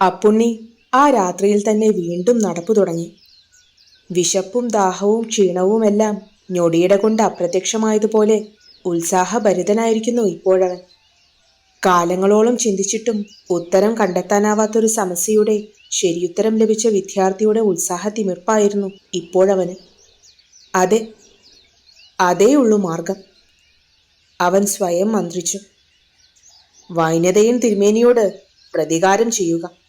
അപ്പുണ്ണി ആ രാത്രിയിൽ തന്നെ വീണ്ടും നടപ്പു തുടങ്ങി. വിശപ്പും ദാഹവും ക്ഷീണവുമെല്ലാം ഞൊടിയിട കൊണ്ട് അപ്രത്യക്ഷമായതുപോലെ ഉത്സാഹഭരിതനായിരിക്കുന്നു ഇപ്പോഴവൻ. കാലങ്ങളോളം ചിന്തിച്ചിട്ടും ഉത്തരം കണ്ടെത്താനാവാത്തൊരു സമസ്യയുടെ ശരിയുത്തരം ലഭിച്ച വിദ്യാർത്ഥിയുടെ ഉത്സാഹ തിമിർപ്പായിരുന്നു ഇപ്പോഴവന്. അതെ അതേ ഉള്ളൂ മാർഗം. അവൻ സ്വയം മന്ത്രിച്ചു. വൈനതയും തിരുമേനിയോട് പ്രതികാരം ചെയ്യുക.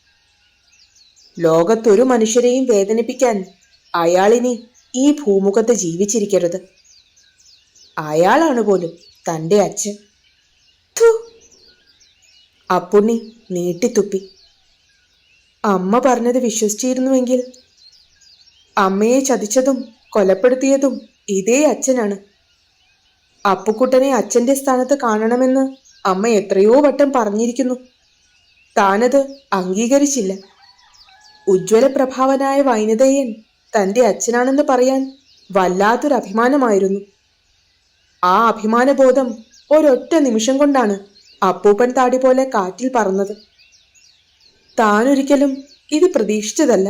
ലോകത്തൊരു മനുഷ്യരെയും വേദനിപ്പിക്കാൻ അയാളിനി ഈ ഭൂമുഖത്ത് ജീവിച്ചിരിക്കരുത്. അയാളാണ് പോലും തന്റെ അച്ഛൻ. അപ്പുണ്ണി നീട്ടിത്തുപ്പി. അമ്മ പറഞ്ഞത് വിശ്വസിച്ചിരുന്നുവെങ്കിൽ അമ്മയെ ചതിച്ചതും കൊലപ്പെടുത്തിയതും ഇതേ അച്ഛനാണ്. അപ്പുക്കുട്ടനെ അച്ഛന്റെ സ്ഥാനത്ത് കാണണമെന്ന് അമ്മ എത്രയോ വട്ടം പറഞ്ഞിരിക്കുന്നു. താനത് അംഗീകരിച്ചില്ല. ഉജ്ജ്വല പ്രഭാവനായ വൈനതയൻ തന്റെ അച്ഛനാണെന്ന് പറയാൻ വല്ലാത്തൊരു അഭിമാനമായിരുന്നു ആ അഭിമാനബോധം ഒരൊറ്റ നിമിഷം കൊണ്ടാണ് അപ്പൂപ്പൻ താടി പോലെ കാറ്റിൽ പറന്നത്. താനൊരിക്കലും ഇത് പ്രതീക്ഷിച്ചതല്ല.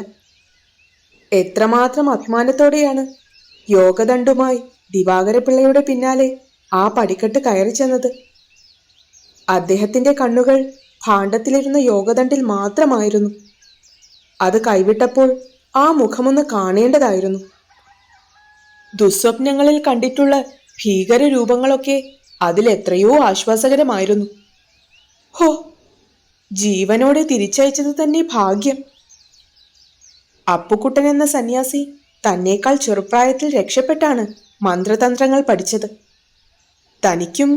എത്രമാത്രം അഭിമാനത്തോടെയാണ് യോഗദണ്ഡുമായി ദിവാകരപിള്ളയുടെ പിന്നാലെ ആ പടിക്കെട്ട് കയറി ചെന്നത്. അദ്ദേഹത്തിന്റെ കണ്ണുകൾ ഭാണ്ഡത്തിലിരുന്ന യോഗദണ്ഡിൽ മാത്രമായിരുന്നു. അത് കൈവിട്ടപ്പോൾ ആ മുഖമൊന്ന് കാണേണ്ടതായിരുന്നു. ദുസ്വപ്നങ്ങളിൽ കണ്ടിട്ടുള്ള ഭീകര രൂപങ്ങളൊക്കെ അതിലെത്രയോ ആശ്വാസകരമായിരുന്നു. ഹോ ജീവനോടെ തിരിച്ചയച്ചത് തന്നെ ഭാഗ്യം. അപ്പുക്കുട്ടൻ എന്ന സന്യാസി തന്നേക്കാൾ ചെറുപ്രായത്തിൽ രക്ഷപ്പെട്ടാണ് മന്ത്രതന്ത്രങ്ങൾ പഠിച്ചത്. തനിക്കും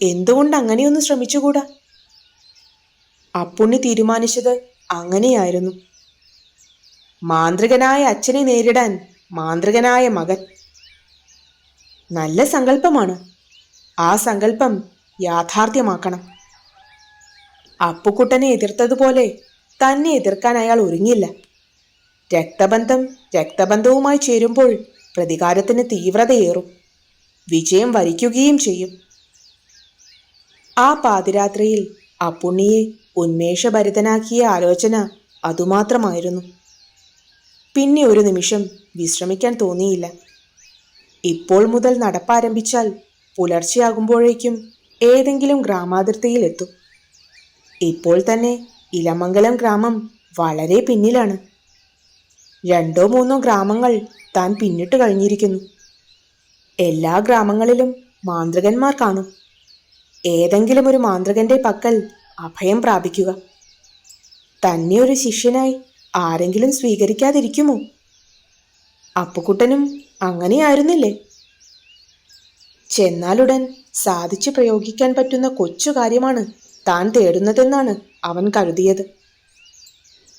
എന്തുകൊണ്ട് അങ്ങനെയൊന്ന് ശ്രമിച്ചുകൂടാ? അപ്പുണ്ണി തീരുമാനിച്ചത് അങ്ങനെയായിരുന്നു. മാന്ത്രികനായ അച്ഛനെ നേരിടാൻ മാന്ത്രികനായ മകൻ. നല്ല സങ്കല്പമാണ്. ആ സങ്കല്പം യാഥാർത്ഥ്യമാക്കണം. അപ്പുക്കുട്ടനെ എതിർത്തതുപോലെ തന്നെ എതിർക്കാൻ അയാൾ ഒരുങ്ങില്ല രക്തബന്ധം രക്തബന്ധവുമായി ചേരുമ്പോൾ പ്രതികാരത്തിന് തീവ്രതയേറും. വിജയം വരിക്കുകയും ചെയ്യും. ആ പാതിരാത്രിയിൽ അപ്പുണ്ണിയെ ഉന്മേഷഭരിതനാക്കിയ ആലോചന അതുമാത്രമായിരുന്നു. പിന്നെ ഒരു നിമിഷം വിശ്രമിക്കാൻ തോന്നിയില്ല. ഇപ്പോൾ മുതൽ നടപ്പാരംഭിച്ചാൽ പുലർച്ചെയാകുമ്പോഴേക്കും ഏതെങ്കിലും ഗ്രാമാതിർത്തിയിലെത്തും. ഇപ്പോൾ തന്നെ ഇലമംഗലം ഗ്രാമം വളരെ പിന്നിലാണ്. രണ്ടോ മൂന്നോ ഗ്രാമങ്ങൾ താൻ പിന്നിട്ട് കഴിഞ്ഞിരിക്കുന്നു. എല്ലാ ഗ്രാമങ്ങളിലും മാന്ത്രികന്മാർ കാണും. ഏതെങ്കിലും ഒരു മാന്ത്രികന്റെ പക്കൽ അഭയം പ്രാപിക്കുക. തന്നെ ഒരു ശിഷ്യനായി ആരെങ്കിലും സ്വീകരിക്കാതിരിക്കുമോ? അപ്പുക്കുട്ടനും അങ്ങനെയായിരുന്നില്ലേ? ചെന്നാലുടൻ സാധിച്ചു പ്രയോഗിക്കാൻ പറ്റുന്ന കൊച്ചു കാര്യമാണ് താൻ തേടുന്നതെന്നാണ് അവൻ കരുതിയത്.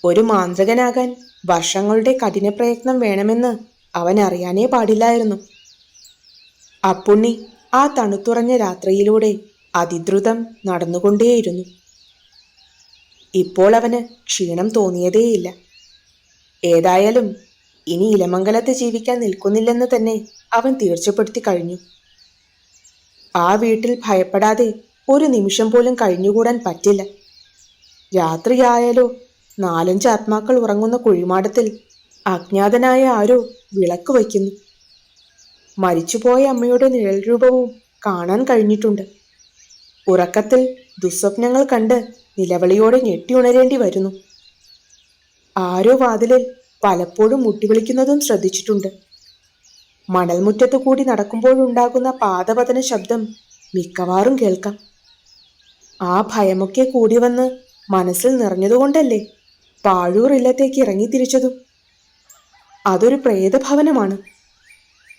ഒരു മാന്ത്രികനാകാൻ വർഷങ്ങളുടെ കഠിന പ്രയത്നം വേണമെന്ന് അവൻ അറിയാനേ പാടില്ലായിരുന്നു. അപ്പുണ്ണി ആ തണുത്തുറഞ്ഞ രാത്രിയിലൂടെ അതിദ്രുതം നടന്നുകൊണ്ടേയിരുന്നു. ഇപ്പോൾ അവന് ക്ഷീണം തോന്നിയതേയില്ല. ഏതായാലും ഇനി ഇലമംഗലത്ത് ജീവിക്കാൻ നിൽക്കുന്നില്ലെന്ന് തന്നെ അവൻ തീർച്ചപ്പെടുത്തി കഴിഞ്ഞു. ആ വീട്ടിൽ ഭയപ്പെടാതെ ഒരു നിമിഷം പോലും കഴിഞ്ഞുകൂടാൻ പറ്റില്ല. രാത്രിയായാലോ നാലഞ്ച് ആത്മാക്കൾ ഉറങ്ങുന്ന കുഴിമാടത്തിൽ അജ്ഞാതനായ ആരോ വിളക്ക് വയ്ക്കുന്നു. മരിച്ചുപോയ അമ്മയുടെ നിഴൽ രൂപവും കാണാൻ കഴിഞ്ഞിട്ടുണ്ട്. ഉറക്കത്തിൽ ദുസ്വപ്നങ്ങൾ കണ്ട് നിലവിളിയോടെ ഞെട്ടിയുണരേണ്ടി വരുന്നു. ആരോ വാതിലിൽ പലപ്പോഴും മുട്ടിവിളിക്കുന്നതും ശ്രദ്ധിച്ചിട്ടുണ്ട്. മണൽമുറ്റത്തു കൂടി നടക്കുമ്പോഴുണ്ടാകുന്ന പാദപതന ശബ്ദം മിക്കവാറും കേൾക്കാം. ആ ഭയമൊക്കെ കൂടി വന്ന് മനസ്സിൽ നിറഞ്ഞതുകൊണ്ടല്ലേ പാഴൂർ ഇല്ലത്തേക്ക് ഇറങ്ങി തിരിച്ചതും? അതൊരു പ്രേതഭവനമാണ്.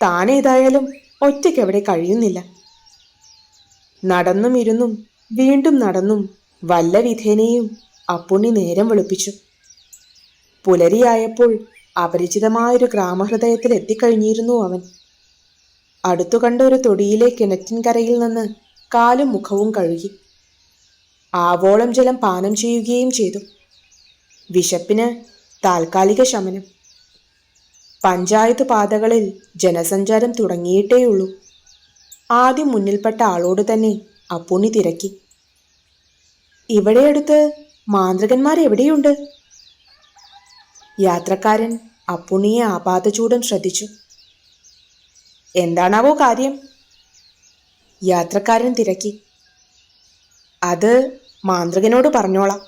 താനേതായാലും ഒറ്റയ്ക്ക് അവിടെ കഴിയുന്നില്ല. നടന്നും ഇരുന്നും വീണ്ടും നടന്നും വല്ല വിധേനയും അപ്പുണ്ണി നേരം വെളുപ്പിച്ചു. പുലരിയായപ്പോൾ അപരിചിതമായൊരു ഗ്രാമഹൃദയത്തിൽ എത്തിക്കഴിഞ്ഞിരുന്നു അവൻ. അടുത്തു കണ്ട ഒരു തൊടിയിലെ കിണറ്റിൻകരയിൽ നിന്ന് കാലും മുഖവും കഴുകി ആവോളം ജലം പാനം ചെയ്യുകയും ചെയ്തു. വിശപ്പിന് താൽക്കാലിക ശമനം. പഞ്ചായത്ത് പാതകളിൽ ജനസഞ്ചാരം തുടങ്ങിയിട്ടേയുള്ളൂ. ആദ്യം മുന്നിൽപ്പെട്ട ആളോട് തന്നെ അപ്പുണ്ണി തിരക്കി. ഇവിടെ അടുത്ത് മാന്ത്രികന്മാർ എവിടെയുണ്ട് യാത്രക്കാരൻ അപ്പുണിയെ ആപാതചൂടൻ ശ്രദ്ധിച്ചു. എന്താണാവോ കാര്യം? യാത്രക്കാരൻ തിരക്കി. അത് മാന്ത്രികനോട് പറഞ്ഞോളാം.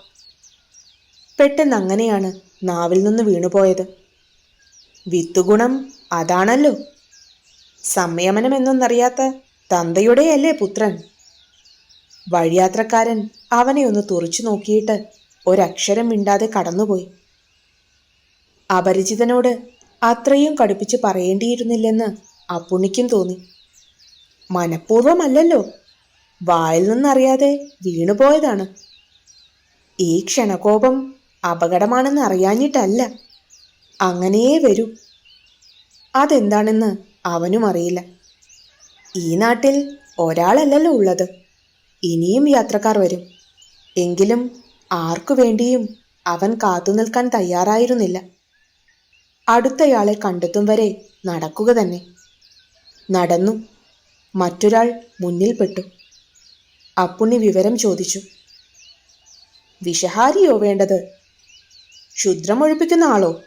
പെട്ടെന്ന് അങ്ങനെയാണ് നാവിൽ നിന്ന് വീണുപോയത്. വിത്തുഗുണം അതാണല്ലോ. സംയമനം എന്നൊന്നറിയാത്ത തന്തയുടെയല്ലേ പുത്രൻ. വഴിയാത്രക്കാരൻ അവനെ ഒന്ന് തുറച്ചു നോക്കിയിട്ട് ഒരക്ഷരം മിണ്ടാതെ കടന്നുപോയി. അപരിചിതനോട് അത്രയും കടുപ്പിച്ച് പറയേണ്ടിയിരുന്നില്ലെന്ന് അപ്പുണ്ണിക്കും തോന്നി. മനഃപൂർവമല്ലല്ലോ വായിൽ നിന്നറിയാതെ വീണുപോയതാണ്. ഈ ക്ഷണകോപം അപകടമാണെന്ന് അറിയാഞ്ഞിട്ടല്ല. അങ്ങനെയേ വരൂ. അതെന്താണെന്ന് അവനും അറിയില്ല. ഈ നാട്ടിൽ ഒരാളല്ലല്ലോ ഉള്ളത്. ഇനിയും യാത്രക്കാർ വരും. എങ്കിലും ആർക്കു വേണ്ടിയും അവൻ കാത്തു നിൽക്കാൻ തയ്യാറായിരുന്നില്ല. അടുത്തയാളെ കണ്ടെത്തും വരെ നടക്കുക തന്നെ. നടന്നു. മറ്റൊരാൾ മുന്നിൽപ്പെട്ടു. അപ്പുണ്ണി വിവരം ചോദിച്ചു. വിഷഹാരിയോ വേണ്ടത്? ക്ഷുദ്രമൊഴിപ്പിക്കുന്ന ആളോ?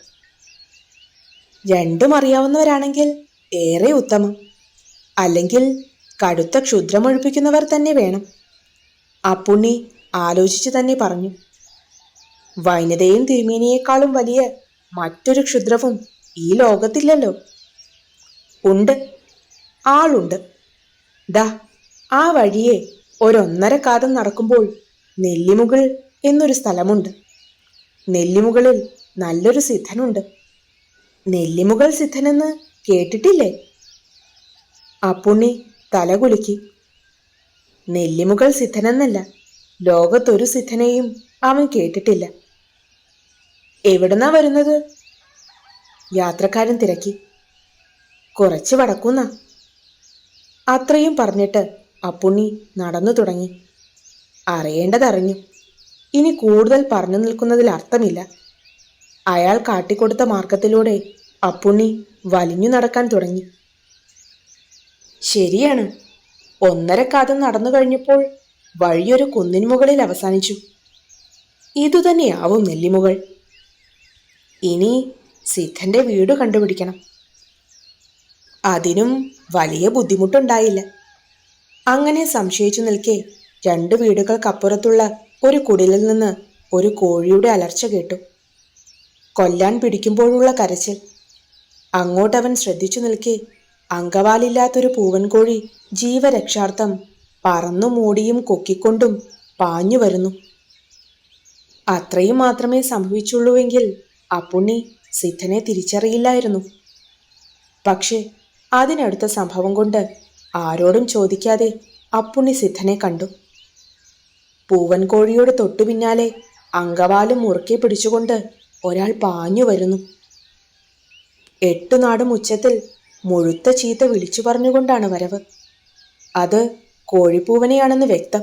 രണ്ടും അറിയാവുന്നവരാണെങ്കിൽ ഏറെ ഉത്തമം. അല്ലെങ്കിൽ കടുത്ത ക്ഷുദ്രമൊഴിപ്പിക്കുന്നവർ തന്നെ വേണം. അപ്പുണ്ണി ആലോചിച്ച് തന്നെ പറഞ്ഞു. വൈനതയും തിരുമേനിയേക്കാളും വലിയ മറ്റൊരു ക്ഷുദ്രവും ഈ ലോകത്തില്ലല്ലോ. ഉണ്ട്. ആളുണ്ട്. ദാ ആ വഴിയെ ഒരൊന്നര കാതം നടക്കുമ്പോൾ നെല്ലിമുകൾ എന്നൊരു സ്ഥലമുണ്ട്. നെല്ലിമുകളിൽ നല്ലൊരു സിദ്ധനുണ്ട്. നെല്ലിമുകൾ സിദ്ധനെന്ന് കേട്ടിട്ടില്ലേ? അപ്പുണ്ണി തലകുലുക്കി നെല്ലിമുകൾ സിദ്ധനെന്നല്ല ലോകത്തൊരു സിദ്ധനെയും അവൻ കേട്ടിട്ടില്ല. എവിടുന്നാ വരുന്നത്? യാത്രക്കാരൻ തിരക്കി. കുറച്ച് വടക്കുന്ന. അത്രയും പറഞ്ഞിട്ട് അപ്പുണ്ണി നടന്നു തുടങ്ങി. അറിയേണ്ടതറിഞ്ഞു. ഇനി കൂടുതൽ പറഞ്ഞു നിൽക്കുന്നതിൽ അർത്ഥമില്ല. അയാൾ കാട്ടിക്കൊടുത്ത മാർഗത്തിലൂടെ അപ്പുണ്ണി വലിഞ്ഞു നടക്കാൻ തുടങ്ങി. ശരിയാണ്. ഒന്നര കാതം നടന്നു കഴിഞ്ഞപ്പോൾ വഴിയൊരു കുന്നിന് മുകളിൽ അവസാനിച്ചു. ഇതുതന്നെയാവും നെല്ലിമുകൾ. ഇനി സിദ്ധന്റെ വീട് കണ്ടുപിടിക്കണം. അതിനും വലിയ ബുദ്ധിമുട്ടുണ്ടായില്ല. അങ്ങനെ സംശയിച്ചു നിൽക്കെ രണ്ട് വീടുകൾക്കപ്പുറത്തുള്ള ഒരു കുടിലിൽ നിന്ന് ഒരു കോഴിയുടെ അലർച്ച കേട്ടു. കൊല്ലാൻ പിടിക്കുമ്പോഴുള്ള കരച്ചിൽ. അങ്ങോട്ടവൻ ശ്രദ്ധിച്ചു നിൽക്കെ അങ്കവാലില്ലാത്തൊരു പൂവൻകോഴി ജീവരക്ഷാർത്ഥം പറന്നു മൂടിയും കൊക്കിക്കൊണ്ടും പാഞ്ഞു വരുന്നു. അത്രയും മാത്രമേ സംഭവിച്ചുള്ളൂവെങ്കിൽ അപ്പുണ്ണി സിദ്ധനെ തിരിച്ചറിയില്ലായിരുന്നു. പക്ഷേ അതിനടുത്ത സംഭവം കൊണ്ട് ആരോടും ചോദിക്കാതെ അപ്പുണ്ണി സിദ്ധനെ കണ്ടു. പൂവൻ കോഴിയോട് തൊട്ടു പിന്നാലെ അങ്കവാലും മുറുക്കെ പിടിച്ചുകൊണ്ട് ഒരാൾ പാഞ്ഞു വരുന്നു. എട്ടുനാടും ഉച്ചത്തിൽ മുഴുത്ത ചീത്ത വിളിച്ചു പറഞ്ഞുകൊണ്ടാണ് വരവ്. അത് കോഴിപ്പൂവനെയാണെന്ന് വ്യക്തം.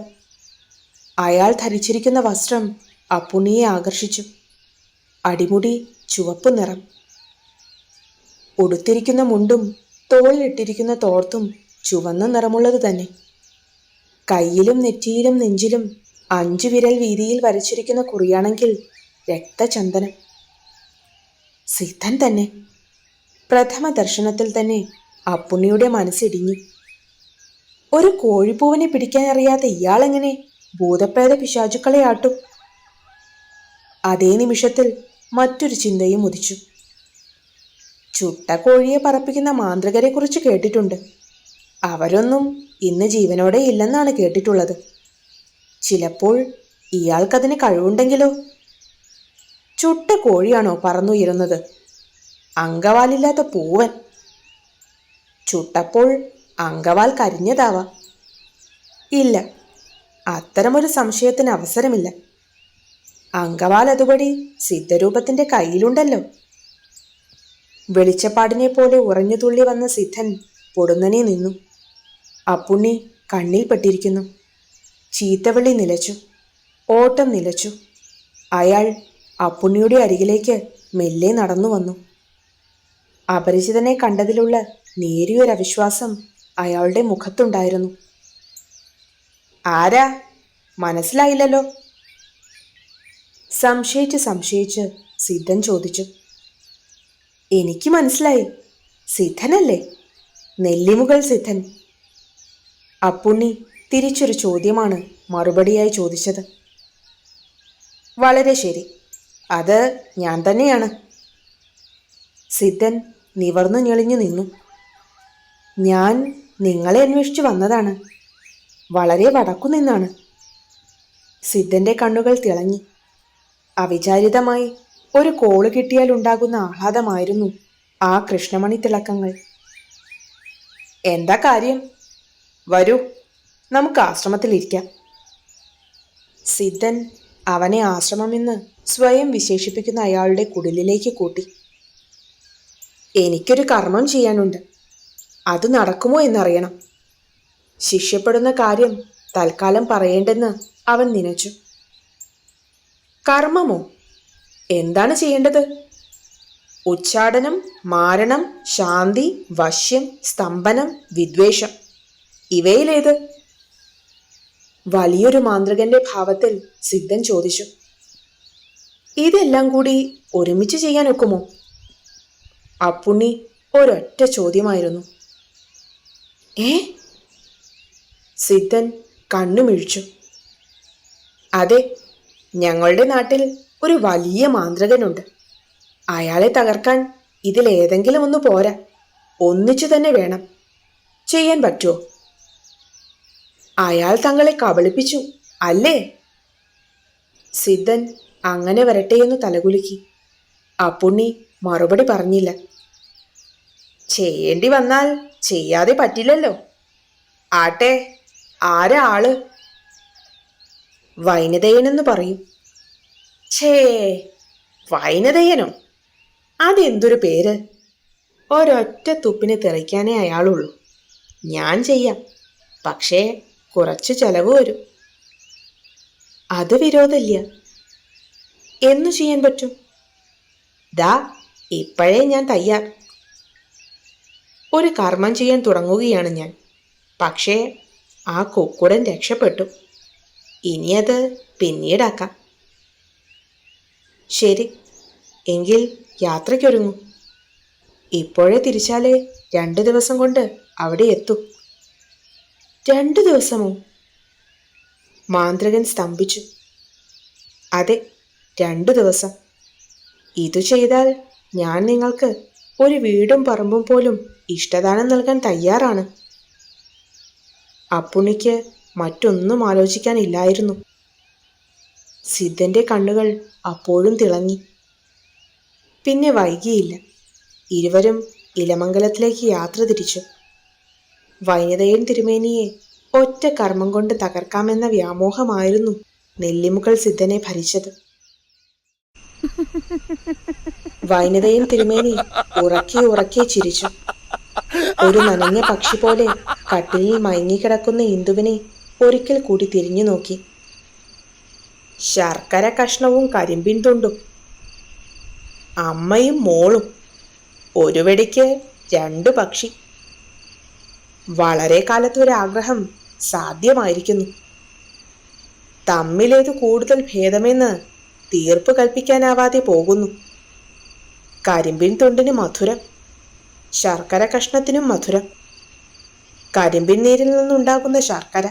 അയാൾ ധരിച്ചിരിക്കുന്ന വസ്ത്രം അപ്പുണ്ണിയെ ആകർഷിച്ചു. അടിമുടി ചുവപ്പ് നിറം. ഉടുത്തിരിക്കുന്ന മുണ്ടും തോളിലിട്ടിരിക്കുന്ന തോർത്തും ചുവന്ന നിറമുള്ളത് തന്നെ. കയ്യിലും നെറ്റിയിലും നെഞ്ചിലും അഞ്ചു വിരൽ വീതിയിൽ വരച്ചിരിക്കുന്ന കുറിയാണെങ്കിൽ രക്തചന്ദനം. സിദ്ധൻ തന്നെ. പ്രഥമ ദർശനത്തിൽ തന്നെ അപ്പുണ്ണിയുടെ മനസ്സിടിഞ്ഞു. ഒരു കോഴിപ്പൂവിനെ പിടിക്കാൻ അറിയാത്ത ഇയാളെങ്ങനെ ഭൂതപ്രേത പിശാചുക്കളെ ആട്ടും? അതേ നിമിഷത്തിൽ മറ്റൊരു ചിന്തയും ഉദിച്ചു. ചുട്ട കോഴിയെ പറപ്പിക്കുന്ന മാന്ത്രികരെക്കുറിച്ച് കേട്ടിട്ടുണ്ട്. അവരൊന്നും ഇന്ന് ജീവനോടെ ഇല്ലെന്നാണ് കേട്ടിട്ടുള്ളത്. ചിലപ്പോൾ ഇയാൾക്കതിന് കഴിവുണ്ടെങ്കിലോ? ചുട്ട കോഴിയാണോ പറന്നുയരുന്നത്? അങ്കവാലില്ലാത്ത പൂവൻ. ചുട്ടപ്പോൾ അങ്കവാൽ കരിഞ്ഞതാവാം. ഇല്ല അത്തരമൊരു സംശയത്തിന് അവസരമില്ല. അങ്കവാൽ അതുപടി സിദ്ധരൂപത്തിന്റെ കയ്യിലുണ്ടല്ലോ. വെളിച്ചപ്പാടിനെ പോലെ ഉറഞ്ഞു തുള്ളി വന്ന സിദ്ധൻ പൊടുന്നനെ നിന്നു. അപ്പുണ്ണി കണ്ണിൽപ്പെട്ടിരിക്കുന്നു ചീത്തവള്ളി ചീത്തവിളി നിലച്ചു. ഓട്ടം നിലച്ചു. അയാൾ അപ്പുണ്ണിയുടെ അരികിലേക്ക് മെല്ലെ നടന്നു വന്നു. അപരിചിതനെ കണ്ടതിലുള്ള നേരിയൊരവിശ്വാസം അയാളുടെ മുഖത്തുണ്ടായിരുന്നു. ആരാ? മനസ്സിലായില്ലല്ലോ. സംശയിച്ച് സംശയിച്ച് സിദ്ധൻ ചോദിച്ചു. എനിക്ക് മനസ്സിലായി. സിദ്ധനല്ലേ? നെല്ലിമുകൾ സിദ്ധൻ. അപ്പുണ്ണി തിരിച്ചൊരു ചോദ്യമാണ് മറുപടിയായി ചോദിച്ചത്. വളരെ ശരി. അത് ഞാൻ തന്നെയാണ്. സിദ്ധൻ നിവർന്നു ഞെളിഞ്ഞു നിന്നു. ഞാൻ നിങ്ങളെ അന്വേഷിച്ചു വന്നതാണ്. വളരെ വടക്കു നിന്നാണ് സിദ്ധന്റെ കണ്ണുകൾ തിളങ്ങി. അവിചാരിതമായി ഒരു കോൾ കിട്ടിയാൽ ഉണ്ടാകുന്ന ആഹ്ലാദമായിരുന്നു ആ കൃഷ്ണമണി തിളക്കങ്ങൾ. എന്താ കാര്യം? വരൂ നമുക്ക് ആശ്രമത്തിലിരിക്കാം സിദ്ധൻ അവനെ ആശ്രമമെന്ന് സ്വയം വിശേഷിപ്പിക്കുന്ന അയാളുടെ കുടിലിലേക്ക് കൂട്ടി. എനിക്കൊരു കർമ്മം ചെയ്യാനുണ്ട്. അത് നടക്കുമോ എന്നറിയണം. ശിഷ്യപ്പെടുന്ന കാര്യം തൽക്കാലം പറയേണ്ടെന്ന് അവൻ നനച്ചു. കർമ്മമോ? എന്താണ് ചെയ്യേണ്ടത്? ഉച്ചാടനം മാരണം ശാന്തി വശ്യം സ്തംഭനം വിദ്വേഷം ഇവയിലേത്? വലിയൊരു മാന്ത്രികന്റെ ഭാവത്തിൽ സിദ്ധൻ ചോദിച്ചു. ഇതെല്ലാം കൂടി ഒരുമിച്ച് ചെയ്യാൻ ഒക്കുമോ? അപ്പുണ്ണി ഒരൊറ്റ ചോദ്യമായിരുന്നു. ഏ? സിദ്ധൻ കണ്ണുമിഴിച്ചു. അതെ ഞങ്ങളുടെ നാട്ടിൽ ഒരു വലിയ മാന്ത്രികനുണ്ട്. അയാളെ തകർക്കാൻ ഇതിലേതെങ്കിലും ഒന്ന് പോരാ. ഒന്നിച്ചു തന്നെ വേണം. ചെയ്യാൻ പറ്റുമോ അയാൾ തങ്ങളെ കബളിപ്പിച്ചു അല്ലേ? സിദ്ധൻ അങ്ങനെ വരട്ടെ എന്ന് തലകുലുക്കി. അപ്പുണ്ണി മറുപടി പറഞ്ഞില്ല. ചെയ്യേണ്ടി വന്നാൽ ചെയ്യാതെ പറ്റില്ലല്ലോ. ആട്ടെ ആരാ ആൾ? വൈനതയനെന്ന് പറയും. ഛേ വൈനതയനോ? അതെന്തൊരു പേര്? ഒരൊറ്റ തുപ്പിന് തെറിക്കാനേ അയാളുള്ളൂ. ഞാൻ ചെയ്യാം പക്ഷേ കുറച്ച് ചെലവ് വരും. അത് വിരോധമില്ല. എന്നു ചെയ്യാൻ പറ്റും? ദാ ഇപ്പോഴേ ഞാൻ തയ്യാർ. ഒരു കർമ്മം ചെയ്യാൻ തുടങ്ങുകയാണ് ഞാൻ. പക്ഷേ ആ കുക്കുടൻ രക്ഷപ്പെട്ടു. ഇനിയത് പിന്നീടാക്കാം. ശരി എങ്കിൽ യാത്രയ്ക്കൊരുങ്ങൂ. ഇപ്പോഴേ തിരിച്ചാലേ രണ്ട് ദിവസം കൊണ്ട് അവിടെ എത്തൂ. രണ്ട് ദിവസമോ? മാന്ത്രികൻ സ്തംഭിച്ചു. അതെ രണ്ടു ദിവസം. ഇതു ചെയ്താൽ ഞാൻ നിങ്ങൾക്ക് ഒരു വീടും പറമ്പും പോലും ഇഷ്ടദാനം നൽകാൻ തയ്യാറാണ്. അപ്പുണ്ണിക്ക് മറ്റൊന്നും ആലോചിക്കാനില്ലായിരുന്നു. സിദ്ധന്റെ കണ്ണുകൾ അപ്പോഴും തിളങ്ങി. പിന്നെ വൈകിയില്ല. ഇരുവരും ഇലമംഗലത്തിലേക്ക് യാത്ര തിരിച്ചു. വൈനതയൻ തിരുമേനിയെ ഒറ്റ കർമ്മം കൊണ്ട് തകർക്കാമെന്ന വ്യാമോഹമായിരുന്നു നെല്ലിമുകൾ സിദ്ധനെ ഭരിച്ചത്. വൈനതയൻ തിരുമേനി ഉറക്കെ ഉറക്കെ ചിരിച്ചു. ഒരു നനഞ്ഞ പക്ഷി പോലെ കട്ടിലിൽ മയങ്ങിക്കിടക്കുന്ന ഇന്ദുവിനെ ഒരിക്കൽ കൂടി തിരിഞ്ഞു നോക്കി. ശർക്കര കഷ്ണവും കരിമ്പിൻ തുണ്ടും. അമ്മയും മോളും. ഒരു വെടിക്ക് രണ്ടു പക്ഷി. വളരെ കാലത്തൊരാഗ്രഹം സാധ്യമായിരിക്കുന്നു. തമ്മിലേത് കൂടുതൽ ഭേദമെന്ന് തീർപ്പ് കൽപ്പിക്കാനാവാതെ പോകുന്നു. കരിമ്പിൻ തൊണ്ടിന് മധുരം. ശർക്കര കഷ്ണത്തിനും മധുരം. കരിമ്പിൻ നീരിൽ നിന്നുണ്ടാകുന്ന ശർക്കര.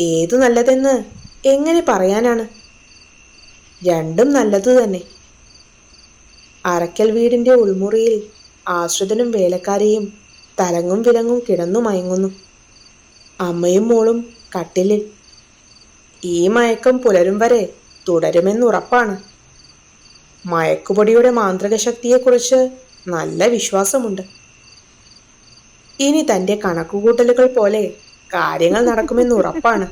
ഏതു നല്ലതെന്ന് എങ്ങനെ പറയാനാണ്? രണ്ടും നല്ലതു തന്നെ. അറക്കൽ വീടിന്റെ ഉൾമുറിയിൽ ആശ്രിതനും വേലക്കാരെയും തലങ്ങും വിലങ്ങും കിടന്നു മയങ്ങുന്നു. അമ്മയും മോളും കട്ടിലിൽ. ഈ മയക്കം പുലരും വരെ തുടരുമെന്നുറപ്പാണ്. മയക്കുപൊടിയുടെ മാന്ത്രിക ശക്തിയെക്കുറിച്ച് നല്ല വിശ്വാസമുണ്ട്. ഇനി തന്റെ കണക്കുകൂട്ടലുകൾ പോലെ കാര്യങ്ങൾ നടക്കുമെന്ന് ഉറപ്പാണ്.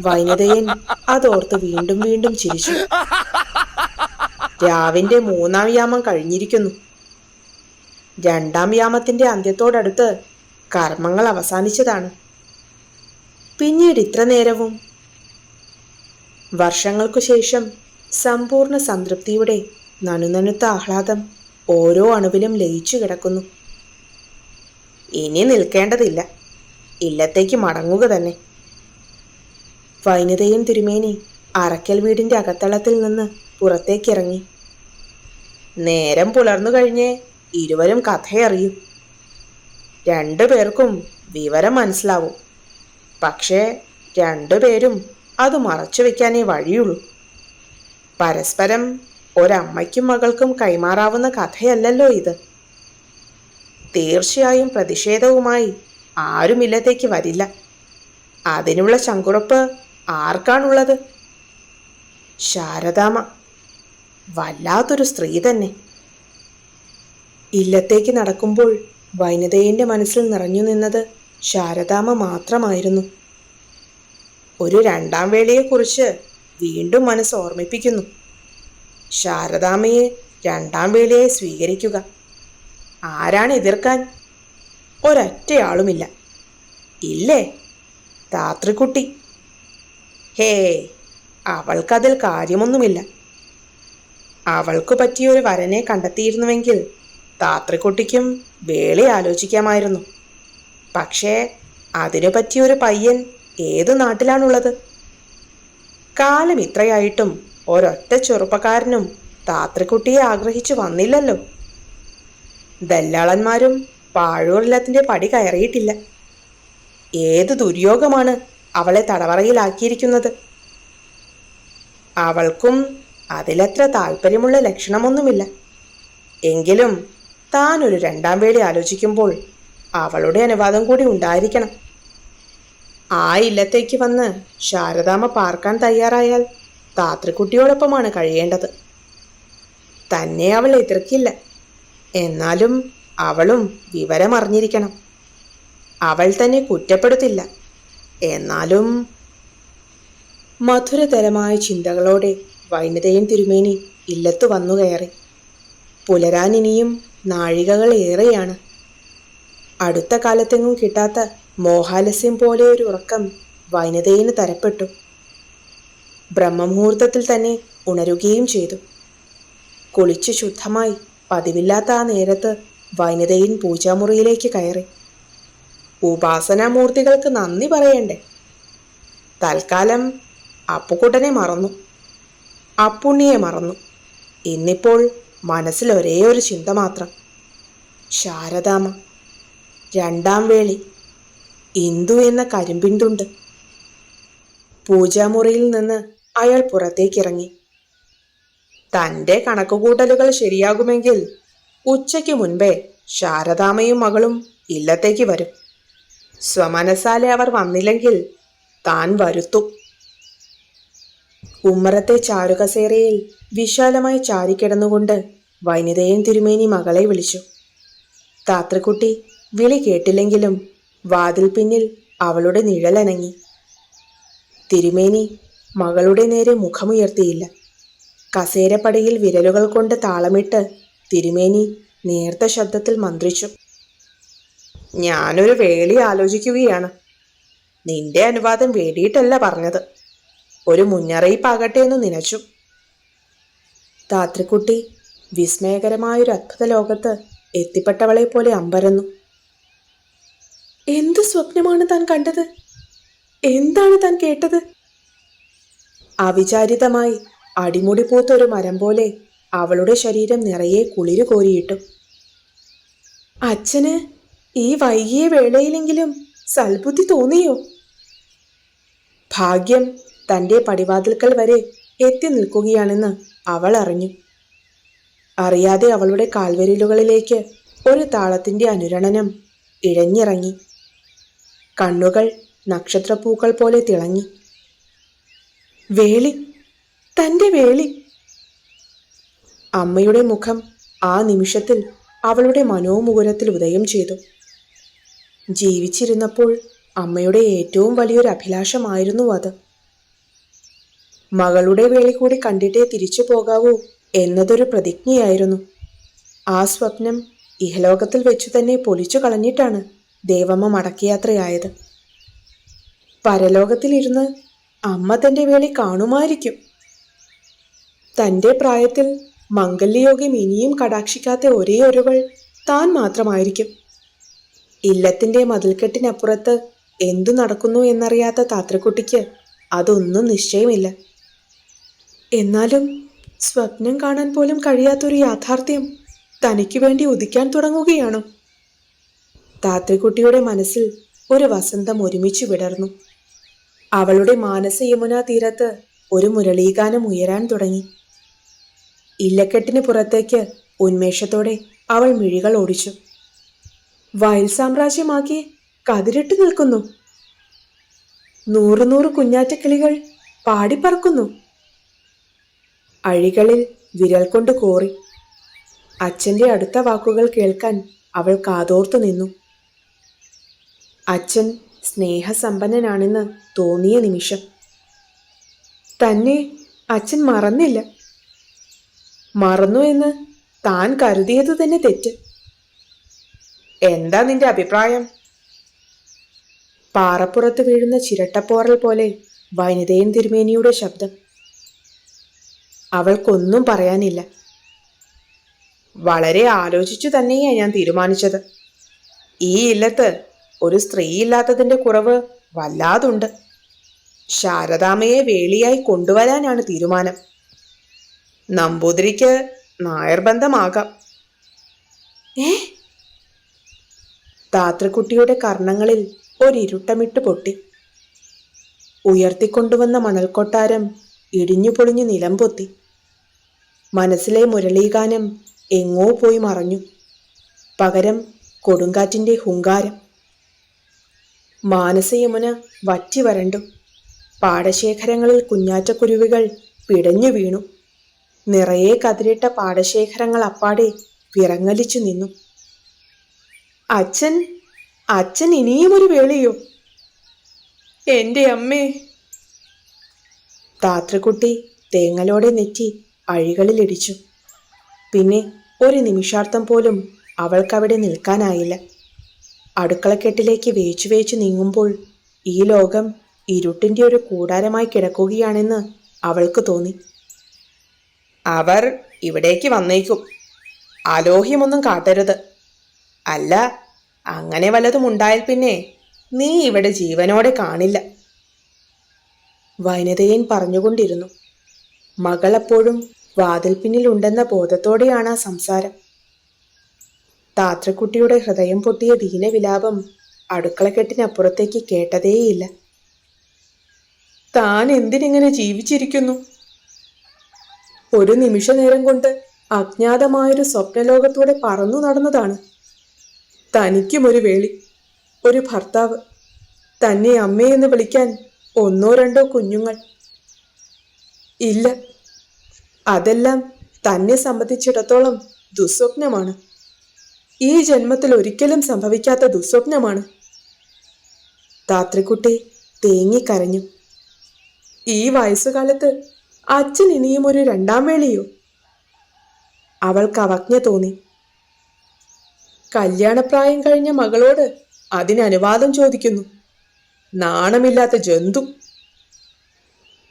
വൈനതയൻ അതോർത്ത് വീണ്ടും വീണ്ടും ചിരിച്ചു. രാവിന്റെ മൂന്നാം യാമം കഴിഞ്ഞിരിക്കുന്നു. രണ്ടാം യാമത്തിന്റെ അന്ത്യത്തോടടുത്ത് കർമ്മങ്ങൾ അവസാനിച്ചതാണ്. പിന്നീട് ഇത്ര നേരവും വർഷങ്ങൾക്കു ശേഷം സമ്പൂർണ സംതൃപ്തിയുടെ നനുനനുത്ത ആഹ്ലാദം ഓരോ അണുവിലും ലയിച്ചു കിടക്കുന്നു. ഇനി നിൽക്കേണ്ടതില്ല. ഇല്ലത്തേക്ക് മടങ്ങുക തന്നെ. വൈനതയും തിരുമേനി അറക്കൽ വീടിന്റെ അകത്തളത്തിൽ നിന്ന് പുറത്തേക്കിറങ്ങി. നേരം പുലർന്നു കഴിഞ്ഞേ ഇരുവരും കഥയറിയും. രണ്ടു പേർക്കും വിവരം മനസ്സിലാവും. പക്ഷേ രണ്ടുപേരും അത് മറച്ചു വെക്കാനേ വഴിയുള്ളൂ. പരസ്പരം ഒരമ്മയ്ക്കും മകൾക്കും കൈമാറാവുന്ന കഥയല്ലല്ലോ ഇത്. തീർച്ചയായും പ്രതിഷേധവുമായി ആരും ഇല്ലത്തേക്ക് വരില്ല. അതിനുള്ള ശങ്കുറപ്പ് ആർക്കാണുള്ളത്? ശാരദാമ വല്ലാത്തൊരു സ്ത്രീ തന്നെ. ഇല്ലത്തേക്ക് നടക്കുമ്പോൾ വൈനതയുടെ മനസ്സിൽ നിറഞ്ഞു നിന്നത് ശാരദാമ മാത്രമായിരുന്നു. ഒരു രണ്ടാം വേളയെക്കുറിച്ച് വീണ്ടും മനസ്സ് ഓർമ്മിപ്പിക്കുന്നു. ശാരദാമയെ രണ്ടാം വേളയെ സ്വീകരിക്കുക. ആരാണ് എതിർക്കാൻ? ഒരൊറ്റയാളുമില്ല. ഇല്ലേ? താത്രിക്കുട്ടി ഹേ അവൾക്കതിൽ കാര്യമൊന്നുമില്ല. അവൾക്ക് പറ്റിയൊരു വരനെ കണ്ടെത്തിയിരുന്നുവെങ്കിൽ താത്രിക്കുട്ടിക്കും വേളി ആലോചിക്കാമായിരുന്നു. പക്ഷേ അതിനു പറ്റിയൊരു പയ്യൻ ഏത് നാട്ടിലാണുള്ളത്? കാലം ഇത്രയായിട്ടും ഒരൊറ്റ ചെറുപ്പക്കാരനും താത്രിക്കുട്ടിയെ ആഗ്രഹിച്ചു വന്നില്ലല്ലോ. ദല്ലാളന്മാരും പാഴൂർലത്തിന്റെ പടി കയറിയിട്ടില്ല. ഏത് ദുര്യോഗമാണ് അവളെ തടവറയിലാക്കിയിരിക്കുന്നത്? അവൾക്കും അതിലത്ര താല്പര്യമുള്ള ലക്ഷണമൊന്നുമില്ല. എങ്കിലും താൻ ഒരു രണ്ടാം വേളി ആലോചിക്കുമ്പോൾ അവളുടെ അനുവാദം കൂടി ഉണ്ടായിരിക്കണം. ആ ഇല്ലത്തേക്ക് വന്ന് ശാരദാമ പാർക്കാൻ തയ്യാറായാൽ താത്രിക്കുട്ടിയോടൊപ്പമാണ് കഴിയേണ്ടത്. തന്നെ അവൾ എതിർക്കില്ല. എന്നാലും അവളും വിവരമറിഞ്ഞിരിക്കണം. അവൾ തന്നെ കുറ്റപ്പെടുത്തില്ല. എന്നാലും മധുരതരമായ ചിന്തകളോടെ വൈനതയും തിരുമേനി ഇല്ലത്തു വന്നു കയറി. പുലരാൻ ഇനിയും നാഴികകൾ ഏറെയാണ്. അടുത്ത കാലത്തെങ്ങും കിട്ടാത്ത മോഹാലസ്യം പോലെ ഒരു ഉറക്കം വൈനതയിന് തരപ്പെട്ടു. ബ്രഹ്മമുഹൂർത്തത്തിൽ തന്നെ ഉണരുകയും ചെയ്തു. കുളിച്ച് ശുദ്ധമായി പതിവില്ലാത്ത ആ നേരത്ത് വൈനതയിൻ പൂജാമുറിയിലേക്ക് കയറി. ഉപാസനാമൂർത്തികൾക്ക് നന്ദി പറയണ്ടേ? തൽക്കാലം അപ്പുക്കുട്ടനെ മറന്നു. അപ്പുണ്ണിയെ മറന്നു. ഇന്നിപ്പോൾ മനസ്സിൽ ഒരേ ഒരു ചിന്ത മാത്രം. ശാരദാമ രണ്ടാം വേളി ഇന്ദു എന്ന കരിമ്പിണ്ടുണ്ട് പൂജാമുറിയിൽ നിന്ന് അയാൾ പുറത്തേക്കിറങ്ങി. തന്റെ കണക്കുകൂട്ടലുകൾ ശരിയാകുമെങ്കിൽ ഉച്ചയ്ക്ക് മുൻപേ ശാരദാമയും മകളും ഇല്ലത്തേക്ക് വരും. സ്വമനസാലെ അവർ വന്നില്ലെങ്കിൽ താൻ വരുത്തും. ഉമ്മറത്തെ ചാരുകസേരയിൽ വിശാലമായി ചാരിക്കിടന്നുകൊണ്ട് വനിതയും തിരുമേനി മകളെ വിളിച്ചു. താത്രക്കുട്ടി വിളി കേട്ടില്ലെങ്കിലും വാതിൽ പിന്നിൽ അവളുടെ നിഴലനങ്ങി. തിരുമേനി മകളുടെ നേരെ മുഖമുയർത്തിയില്ല. കസേരപ്പടിയിൽ വിരലുകൾ കൊണ്ട് താളമിട്ട് തിരുമേനി നേർത്ത ശബ്ദത്തിൽ മന്ത്രിച്ചു. ഞാനൊരു വേളി ആലോചിക്കുകയാണ്. നിന്റെ അനുവാദം വേണ്ടിയിട്ടല്ല പറഞ്ഞത്. ഒരു മുന്നറിയിപ്പാകട്ടെ എന്ന് നനച്ചു. താത്രിക്കുട്ടി വിസ്മയകരമായൊരു അത്ഭുത ലോകത്ത് എത്തിപ്പെട്ടവളെ പോലെ അമ്പരന്നു. എന്ത് സ്വപ്നമാണ് താൻ കണ്ടത്? എന്താണ് താൻ കേട്ടത്? അവിചാരിതമായി അടിമുടി പൂത്ത ഒരു മരം പോലെ അവളുടെ ശരീരം നിറയെ കുളിര് കോരിയിട്ടു. അച്ഛന് ഈ വൈകിയ വേളയിലെങ്കിലും സൽബുദ്ധി തോന്നിയോ? ഭാഗ്യം തന്റെ പടിവാതിൽക്കൽ വരെ എത്തി നിൽക്കുകയാണെന്ന് അവൾ അറിഞ്ഞു. അറിയാതെ അവളുടെ കാൽവരിലുകളിലേക്ക് ഒരു താളത്തിന്റെ അനുരണനം ഇഴഞ്ഞിറങ്ങി. കണ്ണുകൾ നക്ഷത്രപ്പൂക്കൾ പോലെ തിളങ്ങി. വേളി തന്റെ വേളി. അമ്മയുടെ മുഖം ആ നിമിഷത്തിൽ അവളുടെ മനോമുകുരത്തിൽ ഉദയം ചെയ്തു. ജീവിച്ചിരുന്നപ്പോൾ അമ്മയുടെ ഏറ്റവും വലിയൊരു അഭിലാഷമായിരുന്നു അത്. മകളുടെ വേളി കൂടി കണ്ടിട്ടേ തിരിച്ചു പോകാവൂ എന്നതൊരു പ്രതിജ്ഞയായിരുന്നു. ആ സ്വപ്നം ഇഹലോകത്തിൽ വെച്ചു തന്നെ പൊലിച്ചു കളഞ്ഞിട്ടാണ് ദേവമ്മ മടക്കയാത്രയായത്. പരലോകത്തിലിരുന്ന് അമ്മ തന്റെ വേളി കാണുമായിരിക്കും. തന്റെ പ്രായത്തിൽ മംഗല്യയോഗം ഇനിയും കടാക്ഷിക്കാത്ത ഒരേ ഒരുവൾ താൻ മാത്രമായിരിക്കും. ഇല്ലത്തിന്റെ മതിൽക്കെട്ടിനപ്പുറത്ത് എന്തു നടക്കുന്നു എന്നറിയാത്ത താത്രക്കുട്ടിക്ക് അതൊന്നും നിശ്ചയമില്ല. എന്നാലും സ്വപ്നം കാണാൻ പോലും കഴിയാത്തൊരു യാഥാർത്ഥ്യം തനിക്ക് വേണ്ടി ഉദിക്കാൻ തുടങ്ങുകയാണ്. താത്രക്കുട്ടിയുടെ മനസ്സിൽ ഒരു വസന്തം ഒരുമിച്ച് വിടർന്നു. അവളുടെ മാനസ യമുനാ തീരത്ത് ഒരു മുരളീഗാനം ഉയരാൻ തുടങ്ങി. ഇല്ലക്കെട്ടിന് പുറത്തേക്ക് ഉന്മേഷത്തോടെ അവൾ മിഴികൾ ഓടിച്ചു. വയൽ സാമ്രാജ്യമാക്കി കതിരിട്ട് നിൽക്കുന്നു. നൂറ് നൂറ് കുഞ്ഞാറ്റക്കിളികൾ പാടിപ്പറക്കുന്നു. അഴികളിൽ വിരൽ കൊണ്ട് കോറി. അച്ഛന്റെ അടുത്ത വാക്കുകൾ കേൾക്കാൻ അവൾ കാതോർത്തു നിന്നു. അച്ഛൻ സ്നേഹസമ്പന്നനാണെന്ന് തോന്നിയ നിമിഷം. തന്നെ അച്ഛൻ മറന്നില്ല. മറന്നു എന്ന് താൻ കരുതിയത് തന്നെ തെറ്റ്. എന്താ നിന്റെ അഭിപ്രായം? പാറപ്പുറത്ത് വീഴുന്ന ചിരട്ടപ്പോറൽ പോലെ വനിതയും തിരുമേനിയുടെ ശബ്ദം. അവൾക്കൊന്നും പറയാനില്ല. വളരെ ആലോചിച്ചു തന്നെയാണ് ഞാൻ തീരുമാനിച്ചത്. ഈ ഇല്ലത്ത് ഒരു സ്ത്രീ ഇല്ലാത്തതിന്റെ കുറവ് വല്ലാതുണ്ട്. ശാരദാമയെ വേളിയായി കൊണ്ടുവരാനാണ് തീരുമാനം. നമ്പൂതിരിക്ക് നായർ ബന്ധമാകാം. ഏ? താത്രക്കുട്ടിയുടെ കർണങ്ങളിൽ ഒരിരുട്ടമിട്ട് പൊട്ടി. ഉയർത്തിക്കൊണ്ടുവന്ന മണൽക്കൊട്ടാരം ഇടിഞ്ഞു പൊളിഞ്ഞു നിലം പൊത്തി. മനസ്സിലെ മുരളീഗാനം എങ്ങോ പോയി മറഞ്ഞു. പകരം കൊടുങ്കാറ്റിന്റെ ഹുങ്കാരം. മാനസയമുന വറ്റി വരണ്ടു. പാടശേഖരങ്ങളിൽ കുഞ്ഞാറ്റക്കുരുവികൾ പിടഞ്ഞു വീണു. നിറയെ കതിരിട്ട പാടശേഖരങ്ങൾ അപ്പാടെ വിറങ്ങലിച്ചു നിന്നു. അച്ഛൻ അച്ഛൻ ഇനിയും ഒരു വേളിയോ? എന്റെ അമ്മേ. താത്രക്കുട്ടി തേങ്ങലോടെ നെറ്റി അഴികളിലിടിച്ചു പിന്നെ ഒരു നിമിഷാർത്ഥം പോലും അവൾക്കവിടെ നിൽക്കാനായില്ല. അടുക്കളക്കെട്ടിലേക്ക് വേച്ചു വേച്ചു നീങ്ങുമ്പോൾ ഈ ലോകം ഇരുട്ടിന്റെ ഒരു കൂടാരമായി കിടക്കുകയാണെന്ന് അവൾക്ക് തോന്നി. അവർ ഇവിടേക്ക് വന്നേക്കും. അലോഹ്യമൊന്നും കാട്ടരുത്. അല്ല അങ്ങനെ വല്ലതും ഉണ്ടായാൽ പിന്നെ നീ ഇവിടെ ജീവനോടെ കാണില്ല. വനിതയൻ പറഞ്ഞുകൊണ്ടിരുന്നു. മകളപ്പോഴും വാതിൽ പിന്നിലുണ്ടെന്ന ബോധത്തോടെയാണ് ആ സംസാരം. താത്രക്കുട്ടിയുടെ ഹൃദയം പൊട്ടിയ ദീനവിലാപം അടുക്കളക്കെട്ടിനപ്പുറത്തേക്ക് കേട്ടതേയില്ല. താൻ എന്തിനിങ്ങനെ ജീവിച്ചിരിക്കുന്നു? ഒരു നിമിഷ നേരം കൊണ്ട് അജ്ഞാതമായൊരു സ്വപ്നലോകത്തൂടെ പറന്നു നടന്നതാണ്. തനിക്കും ഒരു വേളി ഒരു ഭർത്താവ് തന്നെ അമ്മയെന്ന് വിളിക്കാൻ ഒന്നോ രണ്ടോ കുഞ്ഞുങ്ങൾ. ഇല്ല അതെല്ലാം തന്നെ സംബന്ധിച്ചിടത്തോളം ദുസ്വപ്നമാണ്. ഈ ജന്മത്തിൽ ഒരിക്കലും സംഭവിക്കാത്ത ദുസ്വപ്നമാണ്. താത്രിക്കുട്ടി തേങ്ങിക്കരഞ്ഞു ഈ വയസ്സുകാലത്ത് അച്ഛൻ ഇനിയും ഒരു രണ്ടാം വേളിയോ? അവൾക്ക് അവജ്ഞ തോന്നി. കല്യാണപ്രായം കഴിഞ്ഞ മകളോട് അതിനനുവാദം ചോദിക്കുന്നു. നാണമില്ലാത്ത ജന്തു.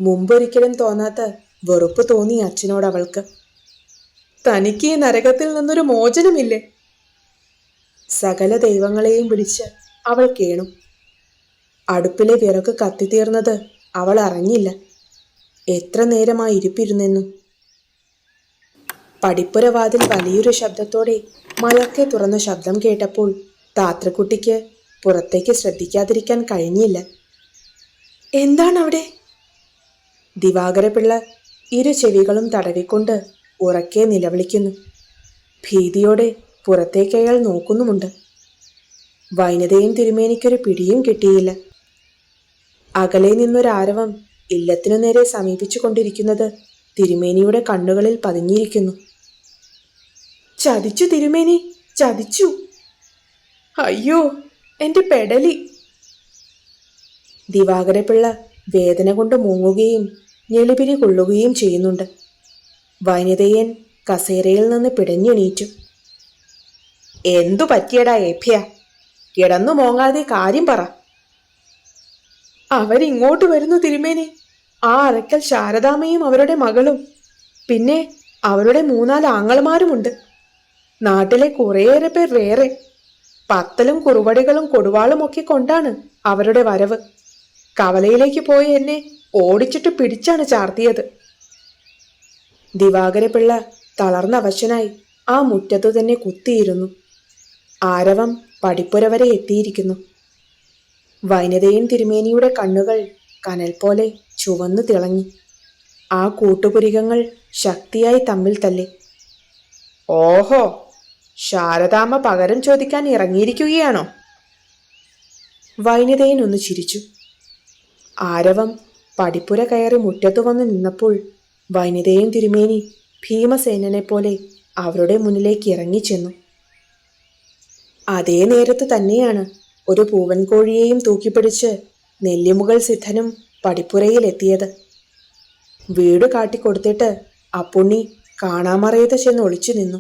മുമ്പൊരിക്കലും തോന്നാത്ത വെറുപ്പ് തോന്നി അച്ഛനോട് അവൾക്ക്. തനിക്ക് ഈ നരകത്തിൽ നിന്നൊരു മോചനമില്ലേ? സകല ദൈവങ്ങളെയും വിളിച്ച് അവൾ കേണു. അടുപ്പിലെ വിറക് കത്തിത്തീർന്നത് അവൾ അറിഞ്ഞില്ല. എത്ര നേരമായി ഇരിപ്പിരുന്നെന്നു. പടിപ്പുരവാതിൽ വലിയൊരു ശബ്ദത്തോടെ മലക്കെ തുറന്ന ശബ്ദം കേട്ടപ്പോൾ താത്രക്കുട്ടിക്ക് പുറത്തേക്ക് ശ്രദ്ധിക്കാതിരിക്കാൻ കഴിഞ്ഞില്ല. എന്താണ് അവിടെ ദിവാകരപിള്ള ഇരു ചെവികളും തടവിക്കൊണ്ട് ഉറക്കെ നിലവിളിക്കുന്നു. ഭീതിയോടെ പുറത്തേക്ക് അയാൾ നോക്കുന്നുമുണ്ട്. വൈനതയും തിരുമേനിക്കൊരു പിടിയും കിട്ടിയില്ല. അകലെ നിന്നൊരാരവം ഇല്ലത്തിനു നേരെ സമീപിച്ചു കൊണ്ടിരിക്കുന്നത് തിരുമേനിയുടെ കണ്ണുകളിൽ പതിഞ്ഞിരിക്കുന്നു. ചതിച്ചു തിരുമേനി ചതിച്ചു. അയ്യോ എന്റെ പെടലി. ദിവാകരപിള്ള വേദന കൊണ്ട് മൂങ്ങുകയും ഞെളിപിരി കൊള്ളുകയും ചെയ്യുന്നുണ്ട്. വനിതയൻ കസേരയിൽ നിന്ന് പിടഞ്ഞെണീറ്റു. എന്തു പറ്റിയടാ ഏഭ്യ കിടന്നു മോങ്ങാതെ കാര്യം പറ. അവരിങ്ങോട്ട് വരുന്നു തിരുമേനി. ആ അറക്കൽ ശാരദാമ്മയും അവരുടെ മകളും. പിന്നെ അവരുടെ മൂന്നാൽ ആങ്ങളമാരുമുണ്ട്. നാട്ടിലെ കുറേയേറെ പേർ വേറെ. പത്തലും കുറുവടികളും കൊടുവാളും ഒക്കെ കൊണ്ടാണ് അവരുടെ വരവ്. കവലയിലേക്ക് പോയി എന്നെ ഓടിച്ചിട്ട് പിടിച്ചാണ് ചാർത്തിയത്. ദിവാകരപിള്ള തളർന്ന അവശനായി ആ മുറ്റത്തു തന്നെ കുത്തിയിരുന്നു. ആരവം പടിപ്പുര വരെ എത്തിയിരിക്കുന്നു. വൈനതയും തിരുമേനിയുടെ കണ്ണുകൾ കനൽ പോലെ ചുവന്നു തിളങ്ങി. ആ കൂട്ടുപുരികങ്ങൾ ശക്തിയായി തമ്മിൽ തല്ലി. ഓഹോ ശാരദാമ്മ പകരം ചോദിക്കാൻ ഇറങ്ങിയിരിക്കുകയാണോ? വൈനിതയൻ ഒന്ന് ചിരിച്ചു. ആരവം പടിപ്പുര കയറി മുറ്റത്തു വന്ന് നിന്നപ്പോൾ വനിതയും തിരുമേനി ഭീമസേനനെ പോലെ അവരുടെ മുന്നിലേക്ക് ഇറങ്ങിച്ചെന്നു. അതേ നേരത്ത് തന്നെയാണ് ഒരു പൂവൻകോഴിയെയും തൂക്കിപ്പിടിച്ച് നെല്ലിമുകൾ സിദ്ധനും പടിപ്പുരയിൽ എത്തിയത് വീട് കാട്ടിക്കൊടുത്തിട്ട് അപ്പുണ്ണി കാണാമറയത്ത് ചെന്ന് ഒളിച്ചു നിന്നു.